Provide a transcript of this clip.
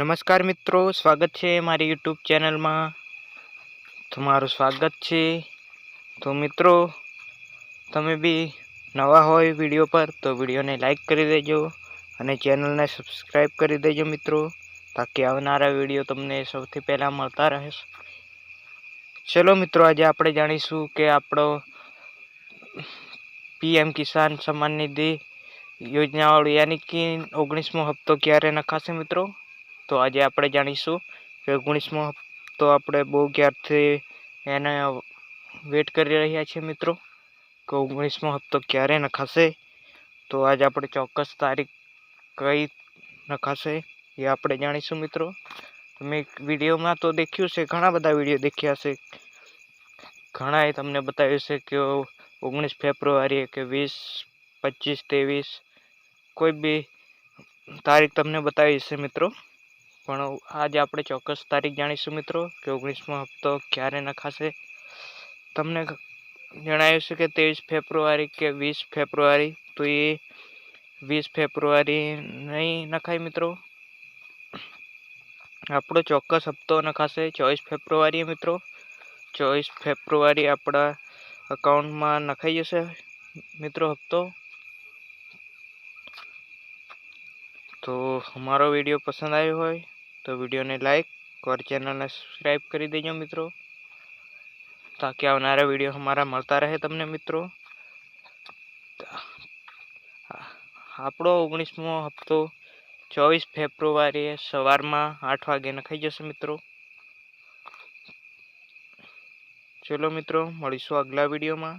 નમસ્કાર મિત્રો, સ્વાગત છે મારી યુટ્યુબ ચેનલમાં. તમારું સ્વાગત છે. તો મિત્રો, તમે બી નવા હોય વીડિયો પર, તો વિડીયોને લાઈક કરી દેજો અને ચેનલને સબસ્ક્રાઈબ કરી દેજો મિત્રો, તાકી આવનારા વીડિયો તમને સૌથી પહેલાં મળતા રહે. ચલો મિત્રો, આજે આપણે જાણીશું કે આપણો પીએમ કિસાન સન્માન નિધિ યોજનાવાળો યાની કે ઓગણીસમો હપ્તો ક્યારે નખાશે મિત્રો? તો આજે આપણે જાણીશું કે ઓગણીસમો હપ્તો આપણે બહુ ક્યારથી એને વેટ કરી રહ્યા છીએ મિત્રો? કે ઓગણીસમો હપ્તો ક્યારે નખાશે? તો આજે આપણે ચોક્કસ તારીખ કઈ નખાશે એ આપણે જાણીશું મિત્રો. તમે વિડીયોમાં તો દેખ્યું છે ઘણા બધા વીડિયો દેખ્યા છે ઘણાએ તમને બતાવ્યું છે કે ઓગણીસ ફેબ્રુઆરી કે વીસ, પચીસ, ત્રેવીસ, કોઈ બી તારીખ તમને બતાવી છે મિત્રો. પણ આજે આપણે ચોક્કસ તારીખ જાણીશું મિત્રો કે ઓગણીસમો હપ્તો ક્યારે નખાશે? તમને જણાવ્યું છે કે ત્રેવીસ ફેબ્રુઆરી કે વીસ ફેબ્રુઆરી તો એ વીસ ફેબ્રુઆરી નહીં નખાય મિત્રો. આપણો ચોક્કસ હપ્તો નખાશે ચોવીસ ફેબ્રુઆરી મિત્રો. ચોવીસ ફેબ્રુઆરી આપણા અકાઉન્ટમાં નખાઈ જશે મિત્રો હપ્તો. તો અમારો વીડિયો પસંદ આવ્યો હોય તો વિડીયોને લાઈક ઓર ચેનલને સબસ્ક્રાઈબ કરી દેજો મિત્રો, તાકી આવનારા વીડિયો અમારા મળતા રહે તમને મિત્રો. આપણો ઓગણીસમો હપ્તો ચોવીસ ફેબ્રુઆરીએ સવારમાં આઠ વાગે નખાઈ જશે મિત્રો. ચલો મિત્રો, મળીશું આગલા વિડીયોમાં.